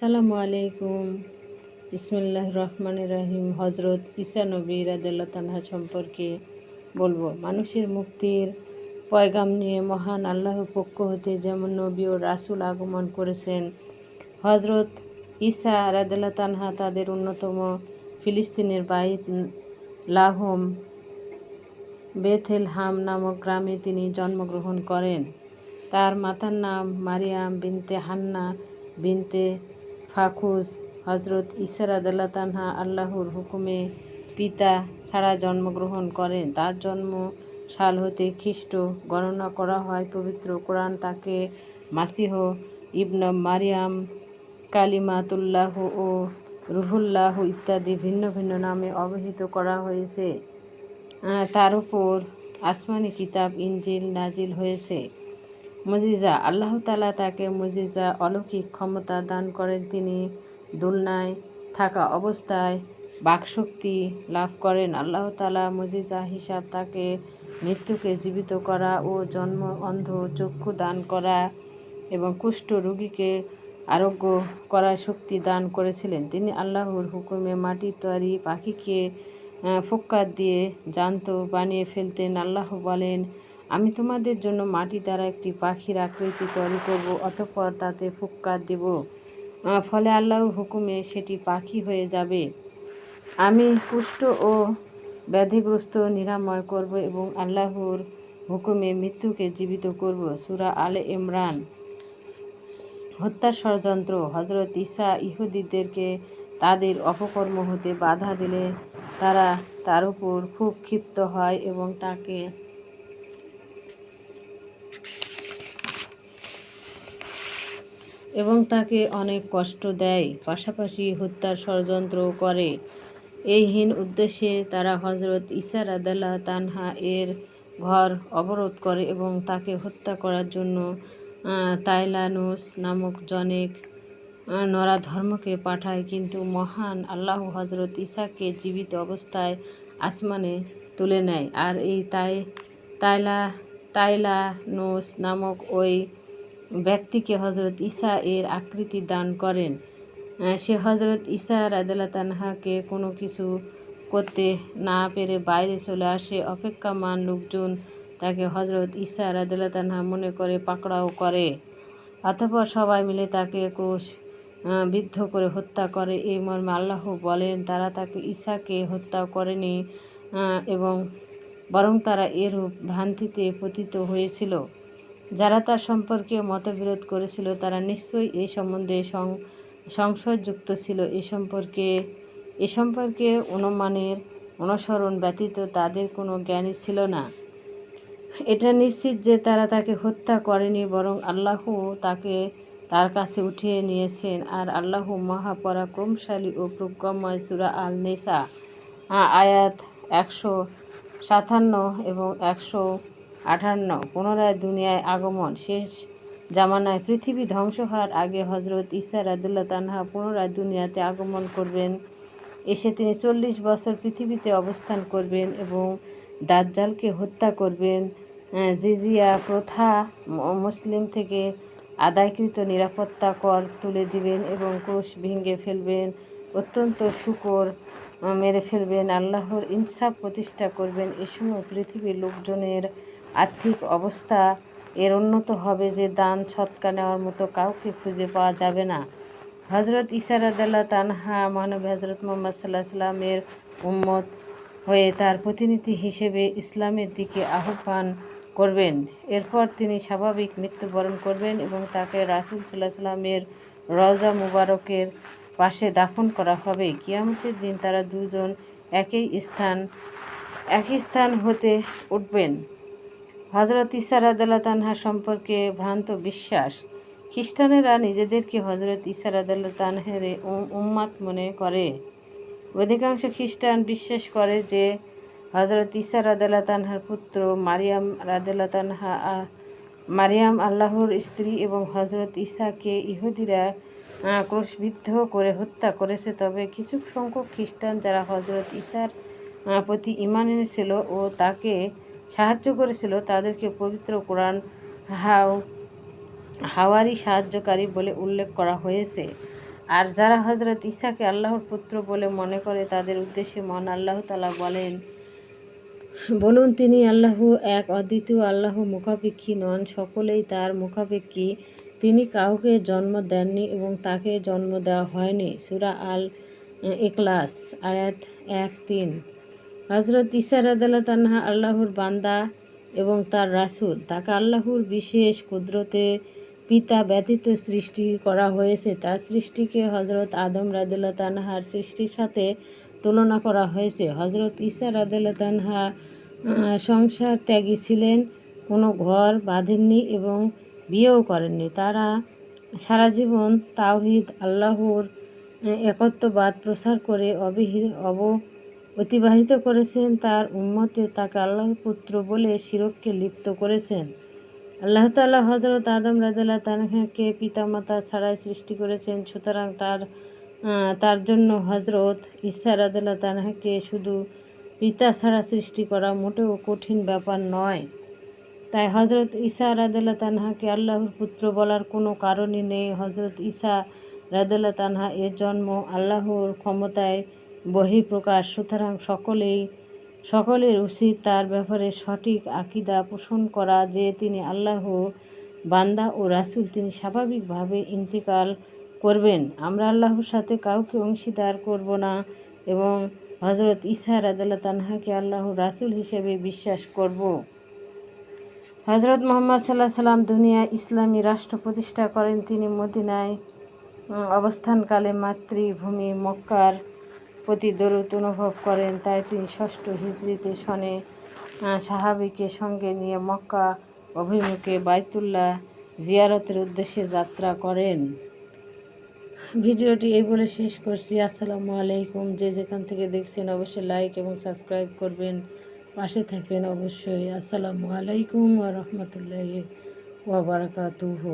সালামু আলাইকুম। ইসমুল্লাহ রহমান রাহিম। হজরত ঈসা নবী রাদিল্লা তানহা সম্পর্কে বলব। মানুষের মুক্তির পয়গাম নিয়ে মহান আল্লাহর পক্ষ হতে যেমন নবী ও রাসুল আগমন করেছেন হজরত ঈসা রাদিল্লা তানহা তাদের অন্যতম ফিলিস্তিনের বাইত লাহম বেথেল হাম নামক গ্রামে তিনি জন্মগ্রহণ করেন। তার মাতার নাম মারিয়াম বিনতে হান্না বিনতে ফাখুজ হজরত ইসার আদাল্লা তানহা আল্লাহর হুকুমে পিতা ছাড়া জন্মগ্রহণ করেন তার জন্ম সাল হতে খ্রিস্ট গণনা করা হয়। পবিত্র কোরআন তাকে মাসিহ ইবন মারিয়াম, কালিমাতুল্লাহ ও রুহুল্লাহ ইত্যাদি ভিন্ন ভিন্ন নামে অবহিত করা হয়েছে। তার উপর আসমানি কিতাব ইঞ্জিল নাজিল হয়েছে। মজিজা, আল্লাহ তালা তাকে মজিজা অলৌকিক ক্ষমতা দান করেন তিনি। দুলনায় থাকা অবস্থায় বাকশক্তি লাভ করেন। আল্লাহ তালা মজিজা হিসাব তাকে মৃত্যুকে জীবিত করা ও জন্ম, অন্ধ, চক্ষু দান করা এবং কুষ্ঠ রোগীকে আরোগ্য করার শক্তি দান করেছিলেন। তিনি আল্লাহর হুকুমে মাটির তৈরি পাখিকে ফোক্কার দিয়ে জান্ত বানিয়ে ফেলতেন। আল্লাহ বলেন আমি তোমাদের জন্য মাটি দ্বারা একটি পাখির আকৃতি তৈরি করব, অতঃপর তাতে ফুক্কার দেব। ফলে আল্লাহ হুকুমে সেটি পাখি হয়ে যাবে। আমি পুষ্ট ও ব্যাধিগ্রস্ত নিরাময় করব এবং আল্লাহর হুকুমে মৃত্যুকে জীবিত করব। সুরা আলে ইমরান। হত্যার ষড়যন্ত্র। হজরত ঈসা ইহুদিদেরকে তাদের অপকর্ম হতে বাধা দিলে তারা তার উপর খুব ক্ষিপ্ত হয় এবং তাকে এবং তাকে অনেক কষ্ট দেয়, পাশাপাশি হত্যার ষড়যন্ত্র করে। এই হীন উদ্দেশ্যে তারা হজরত ইসার আদাল্লাহ তানহা এর ঘর অবরোধ করে এবং তাকে হত্যা করার জন্য তাইলানুস নামক জনেক নরা ধর্মকে পাঠায়। কিন্তু মহান আল্লাহ হজরত ইসাকে জীবিত অবস্থায় আসমানে তুলে নেয়। আর এই তাই, তাইলা, তাইলানুস নামক ওই ব্যক্তিকে হজরত ঈসা এর আকৃতি দান করেন। সে হজরত ঈসা রাদুল্লা তানহাকে কোনো কিছু করতে না পেরে বাইরে চলে আসে। অপেক্ষামান লোকজন তাকে হজরত ঈসা রাদুল্লা তানহা মনে করে পাকড়াও করে। অতপর সবাই মিলে তাকে ক্রোশ বিদ্ধ করে হত্যা করে। এই মর্মে আল্লাহ বলেন, তারা তাকে ঈশাকে হত্যা করেনি এবং বরং তারা এরূপ ভ্রান্তিতে পতিত হয়েছিল। যারা তার সম্পর্কে মতবিরোধ করেছিল, তারা নিশ্চয়ই এই সম্বন্ধে সংশয়যুক্ত ছিল। এ সম্পর্কে এ সম্পর্কে অনুমানের অনুসরণ ব্যতীত তাদের কোনো জ্ঞানই ছিল না। এটা নিশ্চিত যে তারা তাকে হত্যা করেনি, বরং আল্লাহ তাকে তার কাছে উঠিয়ে নিয়েছেন। আর আল্লাহ মহাপরাক্রমশালী ও প্রজ্ঞময় সুরা আল নেসা আয়াত একশো সাতান্ন এবং একশো আঠান্ন, পুনরায় দুনিয়ায় আগমন, শেষ জামানায় পৃথিবী ধ্বংস হওয়ার আগে হজরত ইসা রাদুল্লাহ তানহা পুনরায় দুনিয়াতে আগমন করবেন। এসে তিনি চল্লিশ বছর পৃথিবীতে অবস্থান করবেন এবং দাজ্জালকে হত্যা করবেন। জিজিয়া প্রথা মুসলিম থেকে আদায়কৃত নিরাপত্তা কর তুলে দিবেন এবং কোষ ভেঙে ফেলবেন, অত্যন্ত শুকর মেরে ফেলবেন, আল্লাহর ইনসাফ প্রতিষ্ঠা করবেন। এ সময় পৃথিবীর লোকজনের আর্থিক অবস্থা এর উন্নত হবে যে দান ছৎকা নেওয়ার মতো কাউকে খুঁজে পাওয়া যাবে না। হজরত ইসারাদাল্লাহ তানহা মহানবী হজরত মোহাম্মদ সাল্লাহ সাল্লামের উম্মত হয়ে তার প্রতিনিধি হিসেবে ইসলামের দিকে আহ্বান করবেন। এরপর তিনি স্বাভাবিক মৃত্যুবরণ করবেন এবং তাকে রাসুল সাল্লাহ সাল্লামের রজা মুবারকের পাশে দাফন করা হবে। কিয়ামতের দিন তারা দুজন একই স্থান একই স্থান হতে উঠবেন। হজরত ইসারাদাল্লা তানহা সম্পর্কে ভ্রান্ত বিশ্বাস। খ্রিস্টানেরা নিজেদেরকে হজরত ইসারাদাল্লা তানহের উম্মাত মনে করে। অধিকাংশ খ্রিস্টান বিশ্বাস করে যে হজরত ইসা রাদাল্লা তানহার পুত্র মারিয়াম রাদাল্লা তানহা মারিয়াম আল্লাহর স্ত্রী এবং হজরত ইসাকে ইহুদিরা ক্রোশবিদ্ধ করে হত্যা করেছে। তবে কিছু সংখ্যক খ্রিস্টান যারা হজরত ইসার প্রতি ইমান এনেছিল ও তাকে সাহায্য করেছিল তাদেরকে পবিত্র কোরআন হাও, হাওয়ারি সাহায্যকারী বলে উল্লেখ করা হয়েছে। আর যারা হজরত ঈসাকে আল্লাহর পুত্র বলে মনে করে, তাদের উদ্দেশ্যে মন আল্লাহ তালা বলেন, বলুন তিনি আল্লাহ এক, অদ্বিতীয় আল্লাহ মুখাপেক্ষী নন, সকলেই তার মুখাপেক্ষী। তিনি কাউকে জন্ম দেননি এবং তাকে জন্ম দেওয়া হয়নি। সুরা আল এখলাস আয়াত এক তিন। হজরত ইসা রাদাল্লাহ তানহা আল্লাহর বান্দা এবং তার রাসূল। তাকে আল্লাহর বিশেষ কুদরতে পিতা ব্যতীত সৃষ্টি করা হয়েছে। তার সৃষ্টিকে হজরত আদম রাদিল্লা তানহার সৃষ্টির সাথে তুলনা করা হয়েছে। হজরত ঈসা রাদিল্লা তানহা সংসার ত্যাগী ছিলেন, কোনো ঘর বাঁধেননি এবং বিয়েও করেননি। তারা সারা জীবন তাওহিদ, আল্লাহর একত্ববাদ প্রসার করে অবিহি অব অতিবাহিত করেছেন তার উম্মতে তাকে আল্লাহর পুত্র বলে শিরককে লিপ্ত করেছেন। আল্লাহ তাআলা হজরত আদম রাদিল্লাহ তানহাকে পিতামাতা ছাড়াই সৃষ্টি করেছেন, সুতরাং তার তার জন্য হজরত ঈসা রাদিল্লাহ তানহাকে শুধু পিতা ছাড়া সৃষ্টি করা মোটেও কঠিন ব্যাপার নয়। তাই হজরত ঈসা রাদিল্লাহ তানহাকে আল্লাহর পুত্র বলার কোনো কারণই নেই। হজরত ঈসা রাদিল্লাহ তানহা এর জন্ম আল্লাহর ক্ষমতায় বহিঃপ্রকাশ। সুতরাং সকলেই, সকলের উচিত তার ব্যাপারে সঠিক আকিদা পোষণ করা যে তিনি আল্লাহ বান্দা ও রাসূল তিনি স্বাভাবিকভাবে ইন্তিকাল করবেন। আমরা আল্লাহর সাথে কাউকে অংশীদার করব না এবং হজরত ইসার রাদিল্লাহ তানহাকে আল্লাহ রাসূল হিসেবে বিশ্বাস করব। হজরত মোহাম্মদ সাল্লাহ সাল্লাম দুনিয়া ইসলামী রাষ্ট্র প্রতিষ্ঠা করেন। তিনি মদিনায় অবস্থানকালে মাতৃভূমি মক্কার প্রতি দরুদ অনুভব করেন তাই তিনি ষষ্ঠ হিজড়িতে আহ, সাহাবিকে সঙ্গে নিয়ে মক্কা অভিমুখে বাইতুল্লাহ জিয়ারতের উদ্দেশ্যে যাত্রা করেন। ভিডিওটি এই বলে শেষ করছি। আসসালামু আলাইকুম। যে যেখান থেকে দেখছেন অবশ্যই লাইক এবং সাবস্ক্রাইব করবেন। পাশে থাকবেন অবশ্যই। আসসালামু আলাইকুম ওয়া রাহমাতুল্লাহি ওয়া বারাকাতুহু।